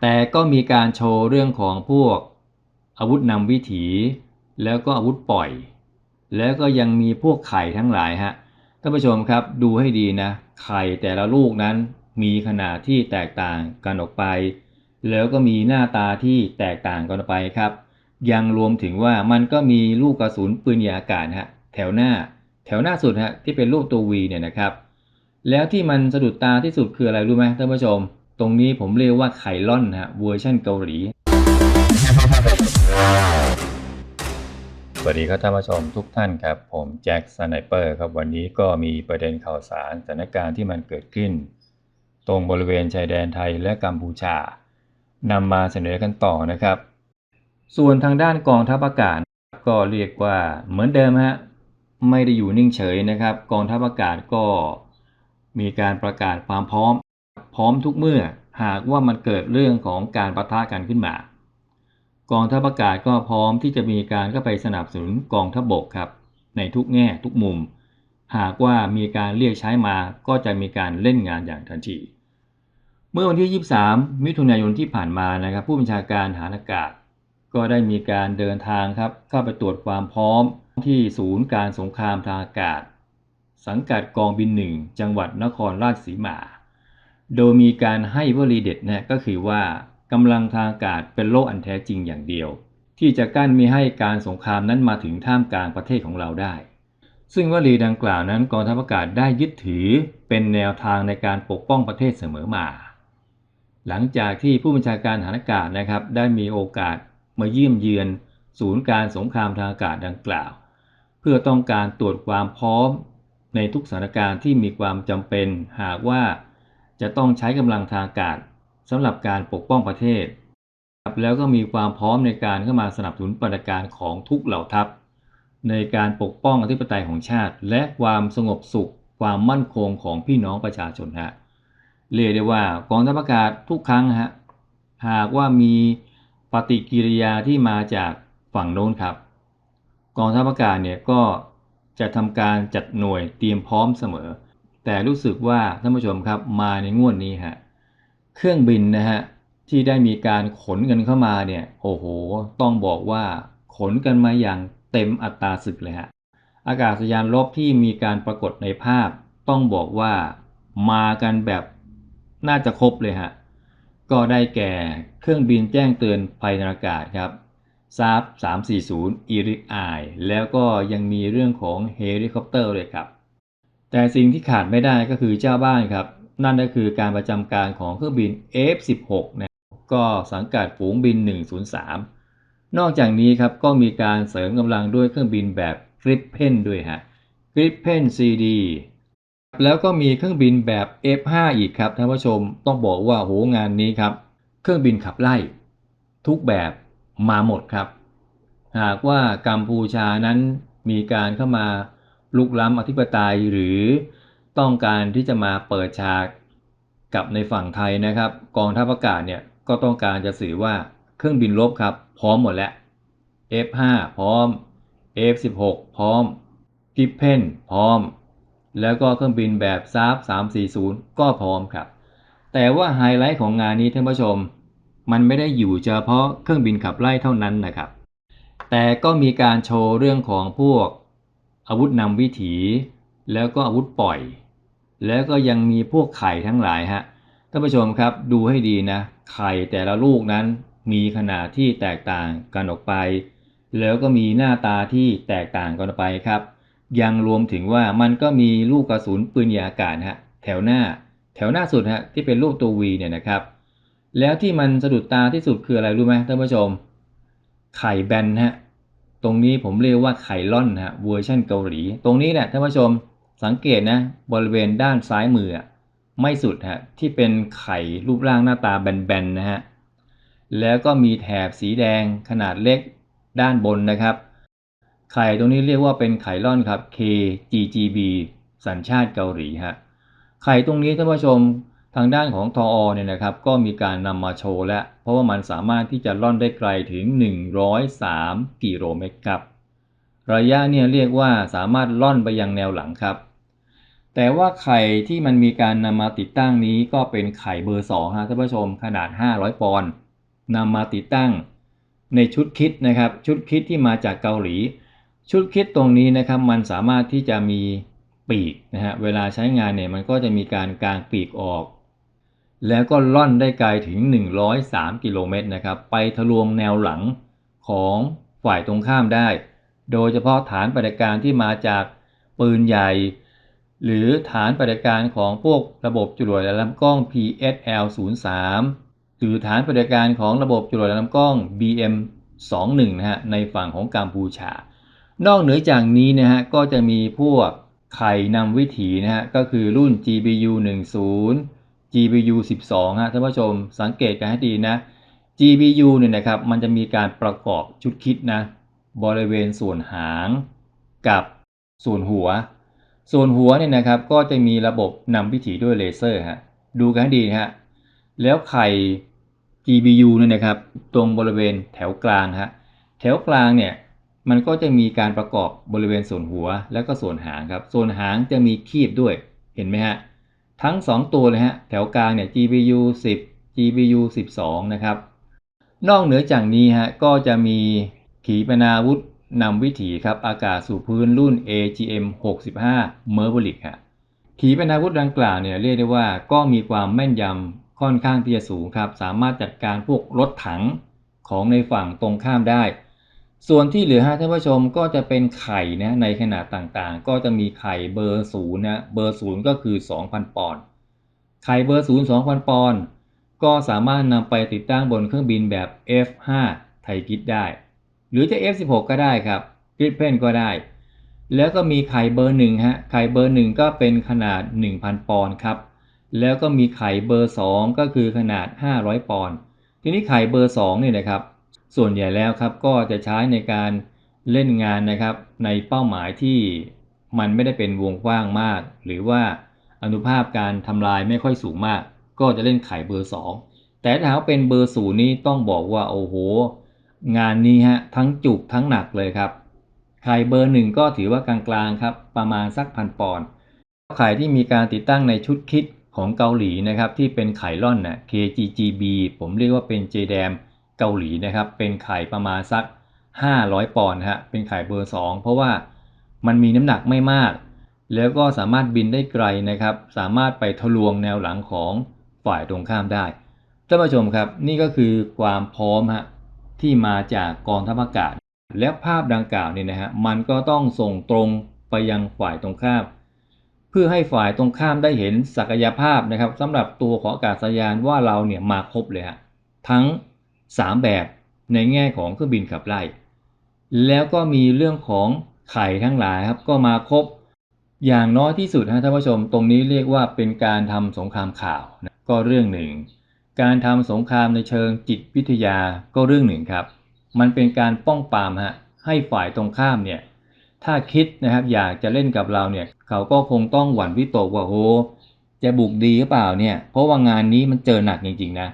แต่ก็มีการโชว์เรื่องของพวกอาวุธนำวิถี แล้วก็อาวุธปล่อย แล้วก็ยังมีพวกไข่ทั้งหลายฮะท่านผู้ชมครับดูให้ดีนะ ไข่แต่ละลูกนั้นมีขนาดที่แตกต่างกันออกไป แล้วก็มีหน้าตาที่แตกต่างกันออกไปครับ ยังรวมถึงว่ามันก็มีลูกกระสุนปืนยาอากาศฮะแถวหน้า แถวหน้าสุดฮะที่เป็นรูปตัววีเนี่ยนะครับ แล้วที่มันสะดุดตาที่สุดคืออะไรรู้ไหมท่านผู้ชม ตรงนี้ผมเรียกว่าไข่ล่อนฮะเวอร์ชันเกาหลี สวัสดีครับท่านผู้ชมทุกท่านครับ ผมแจ็คสไนเปอร์ครับวันนี้ก็มีประเด็นข่าวสารสถานการณ์ที่มันเกิดขึ้น ตรงบริเวณชายแดนไทยและกัมพูชานำมาเสนอกันต่อนะครับ ส่วนทางด้านกองทัพอากาศก็เรียกว่าเหมือนเดิมฮะไม่ได้อยู่นิ่งเฉยนะครับ กองทัพอากาศก็มีการประกาศความพร้อม พร้อมทุกเมื่อหากว่ามันเกิดเรื่องของการประทะกันขึ้นมา กองทัพอากาศก็พร้อมที่จะมีการเข้าไปสนับสนุนกองทัพบกครับ ในทุกแง่ทุกมุม หากว่ามีการเรียกใช้มาก็จะมีการเล่นงานอย่างทันที เมื่อวันที่ 23 มิถุนายนที่ผ่านมานะครับ ผู้บัญชาการฐานอากาศ ก็ได้มีการเดินทางครับเข้าไปตรวจความพร้อมที่ศูนย์การสงครามทางอากาศ สังกัดกองบินหนึ่งจังหวัดนครราชสีมา โดยมีการให้วลีเด็ดนะก็คือว่ากำลังทางอากาศเป็นโลกอันแท้จริงอย่างเดียว ที่จะกั้นไม่ให้การสงครามนั้นมาถึงท่ามกลางประเทศของเราได้ ซึ่งวลีดังกล่าวนั้นกองทัพอากาศได้ยึดถือเป็นแนวทางในการปกป้องประเทศเสมอมา หลังจากที่ผู้บัญชาการฐานอากาศนะครับได้มีโอกาสมาเยี่ยมเยือน ศูนย์การสงครามทางอากาศดังกล่าว เพื่อต้องการตรวจความพร้อมในทุกสถานการณ์ที่มีความจำเป็นหากว่า จะต้องใช้กำลังทางอากาศสำหรับการปกป้องประเทศ แล้วก็มีความพร้อมในการเข้ามาสนับสนุนปฏิการของทุกเหล่าทัพ ในการปกป้องอธิปไตยของชาติ และความสงบสุข ความมั่นคงของพี่น้องประชาชนฮะเรียกได้ว่ากองทัพอากาศทุกครั้งฮะหากว่ามีปฏิกิริยาที่มาจากฝั่งโน้นครับ กองทัพอากาศเนี่ยก็จะทำการจัดหน่วยเตรียมพร้อมเสมอ แต่รู้สึกว่าท่านผู้ชมครับมาในงวดนี้ฮะเครื่องบินนะฮะที่ได้มีการขนกันเข้ามาเนี่ยโอ้โห ต้องบอกว่าขนกันมาอย่างเต็มอัตราศึกเลยฮะอากาศยานรบที่มีการปรากฏในภาพ ต้องบอกว่ามากันแบบน่าจะครบเลยฮะก็ได้แก่เครื่องบินแจ้งเตือนภัยทางอากาศครับซาบ340 อีริกไอแล้วก็ยังมีเรื่องของเฮลิคอปเตอร์เลยครับ แต่สิ่งที่ขาดไม่ได้ก็คือเจ้าบ้านครับ นั่นก็คือการประจำการของเครื่องบิน F16 นะก็สังกัดฝูงบิน 103 นอกจากนี้ครับก็มีการเสริมกำลังด้วยเครื่องบินแบบกริปเพนด้วยฮะกริปเพน CD แล้วก็มีเครื่องบินแบบ F5 อีกครับท่านผู้ชมต้องบอกว่าโหงานนี้ครับ เครื่องบินขับไล่ ทุกแบบมาหมดครับ หากว่ากัมพูชานั้นมีการเข้ามา ลุกล้ำอธิปไตยหรือต้องการที่จะมาเปิดฉากกับในฝั่งไทยนะครับ กองทัพอากาศเนี่ยก็ต้องการจะสื่อว่าเครื่องบินรบครับ พร้อมหมดแล้ว F5 พร้อม F16 พร้อมกิฟเพนพร้อม แล้วก็เครื่องบินแบบซาบ340 ก็พร้อมครับ แต่ว่าไฮไลท์ของงานนี้ท่านผู้ชม มันไม่ได้อยู่เฉพาะเครื่องบินขับไล่เท่านั้นนะครับ แต่ก็มีการโชว์เรื่องของพวก อาวุธนำวิถี แล้วก็อาวุธปล่อย แล้วก็ยังมีพวกไข่ทั้งหลายฮะท่านผู้ชมครับดูให้ดีนะ ไข่แต่ละลูกนั้นมีขนาดที่แตกต่างกันออกไป แล้วก็มีหน้าตาที่แตกต่างกันออกไปครับ ยังรวมถึงว่ามันก็มีลูกกระสุนปืนยาอากาศฮะแถวหน้า แถวหน้าสุดฮะที่เป็นรูปตัววีเนี่ยนะครับ แล้วที่มันสะดุดตาที่สุดคืออะไรรู้ไหมท่านผู้ชม ไข่แบนฮะ ตรงนี้ผมเรียกว่าไข่ล่อนฮะเวอร์ชันเกาหลี ตรงนี้แหละท่านผู้ชมสังเกตนะบริเวณด้านซ้ายมือไม่สุดฮะที่เป็นไข่รูปร่างหน้าตาแบนๆนะฮะแล้วก็มีแถบสีแดงขนาดเล็กด้านบนนะครับ ไข่ตรงนี้เรียกว่าเป็นไข่ล่อนครับ KGGB สัญชาติเกาหลีฮะไข่ตรงนี้ท่านผู้ชม ทางด้านของทออเนี่ยนะครับก็มีการนำมาโชว์แล้ว เพราะว่ามันสามารถที่จะล่อนได้ไกลถึง 103 กิโลเมตรครับ ระยะเนี่ยเรียกว่าสามารถล่อนไปยังแนวหลังครับ แต่ว่าไข่ที่มันมีการนำมาติดตั้งนี้ก็เป็นไข่เบอร์2ฮะท่านผู้ชมขนาด 500 ปอนด์นำมาติดตั้งในชุดคิดนะครับ ชุดคิดที่มาจากเกาหลี ชุดคิดตรงนี้นะครับมันสามารถที่จะมีปีกนะฮะเวลาใช้งานเนี่ยมันก็จะมีการกางปีกออก แล้วก็ล่อนได้ไกลถึง 103 กิโลเมตรนะครับ ไปทะลวงแนวหลังของฝ่ายตรงข้ามได้ โดยเฉพาะฐานปฏิบัติการที่มาจากปืนใหญ่ หรือฐานปฏิบัติการของพวกระบบจรวดและลำกล้อง PSL 03หรือฐานปฏิการของระบบจรวดและลำกล้อง BM 21นะฮะ ในฝั่งของกัมพูชา นอกเหนือจากนี้นะฮะ ก็จะมีพวกไข่นำวิถีนะฮะ ก็คือรุ่น GBU 10 GBU 12ฮะท่านผู้ชมสังเกตกันให้ดีนะ GBU เนี่ยนะครับมันจะมีการประกอบชุดคิดนะบริเวณส่วนหางกับส่วนหัว ส่วนหัวเนี่ยนะครับก็จะมีระบบนำวิถีด้วยเลเซอร์ฮะดูกันให้ดีฮะแล้วไข่ GBU เนี่ยนะครับตรงบริเวณแถวกลางฮะแถวกลางเนี่ยมันก็จะมีการประกอบบริเวณส่วนหัวแล้วก็ส่วนหางครับ ส่วนหางจะมีคีบด้วยเห็นไหมฮะ ทั้ง 2 ตัวเลยฮะ แถวกลางเนี่ย GBU 10 GBU 12 นะครับ นอกเหนือจากนี้ฮะ ก็จะมีขีปนาวุธนำวิถีครับ อากาศสู่พื้นรุ่น AGM 65 m e r v e r i c ฮะ ขีปนาวุธดังกล่าวเนี่ยเรียกได้ว่าก็มีความแม่นยำค่อนข้างที่จะสูงครับ สามารถจัดการพวกรถถังของในฝั่งตรงข้ามได้ ส่วนที่เหลือฮะท่านผู้ชมก็จะเป็นไข่นะในขนาดต่างๆ ก็จะมีไข่เบอร์ศูนย์นะเบอร์ศูนย์ก็คือ 2,000 ปอนด์ไข่เบอร์ศูนย์2,000 ปอนด์ก็สามารถนำไปติดตั้งบนเครื่องบินแบบ F5 ไทยกิดได้ หรือจะ F16 ก็ได้ครับกริปเพนก็ได้ แล้วก็มีไข่เบอร์หนึ่งฮะไข่เบอร์หนึ่งก็เป็นขนาด 1,000 ปอนด์ครับแล้วก็มีไข่เบอร์ 2 ก็คือขนาด 500 ปอนด์ทีนี้ไข่เบอร์2เนี่ยนะครับ ส่วนใหญ่แล้วครับก็จะใช้ในการเล่นงานนะครับ ในเป้าหมายที่มันไม่ได้เป็นวงกว้างมาก หรือว่าอนุภาพการทำลายไม่ค่อยสูงมาก ก็จะเล่นไข่เบอร์ 2 แต่ถ้าเป็นเบอร์ศูนย์นี้ต้องบอกว่าโอ้โห งานนี้ฮะทั้งจุกทั้งหนักเลยครับ ไข่เบอร์หนึ่งก็ถือว่ากลางๆครับ ประมาณสักพันปอนด์ไข่ที่มีการติดตั้งในชุดคิดของเกาหลีนะครับที่เป็นไข่ล่อนนะ KGGB ผมเรียกว่าเป็น JDAM เกาหลีนะครับ เป็นไข่ประมาณสัก 500 ปอนด์ฮะเป็นไข่เบอร์ 2 เพราะว่ามันมีน้ำหนักไม่มาก แล้วก็สามารถบินได้ไกลนะครับ สามารถไปทะลวงแนวหลังของฝ่ายตรงข้ามได้ท่านผู้ชมครับนี่ก็คือความพร้อมฮะที่มาจากกองทัพอากาศ และภาพดังกล่าวเนี่ยนะฮะมันก็ต้องส่งตรงไปยังฝ่ายตรงข้าม เพื่อให้ฝ่ายตรงข้ามได้เห็นศักยภาพนะครับสำหรับตัวของอากาศยานว่าเราเนี่ยมาครบเลยฮะทั้ง 3 แบบในแง่ของเครื่องบินขับไล่ แล้วก็มีเรื่องของไข่ทั้งหลายครับก็มาครบอย่างน้อยที่สุดนะท่านผู้ชมตรงนี้เรียกว่าเป็นการทำสงครามข่าวนะก็เรื่องหนึ่ง การทำสงครามในเชิงจิตวิทยาก็เรื่องหนึ่งครับ มันเป็นการป้องปรามฮะให้ฝ่ายตรงข้ามเนี่ยถ้าคิดนะครับอยากจะเล่นกับเราเนี่ยเขาก็คงต้องหวั่นวิตกว่าโอ้จะบุกดีหรือเปล่าเนี่ยเพราะว่างานนี้มันเจอหนักจริงๆนะ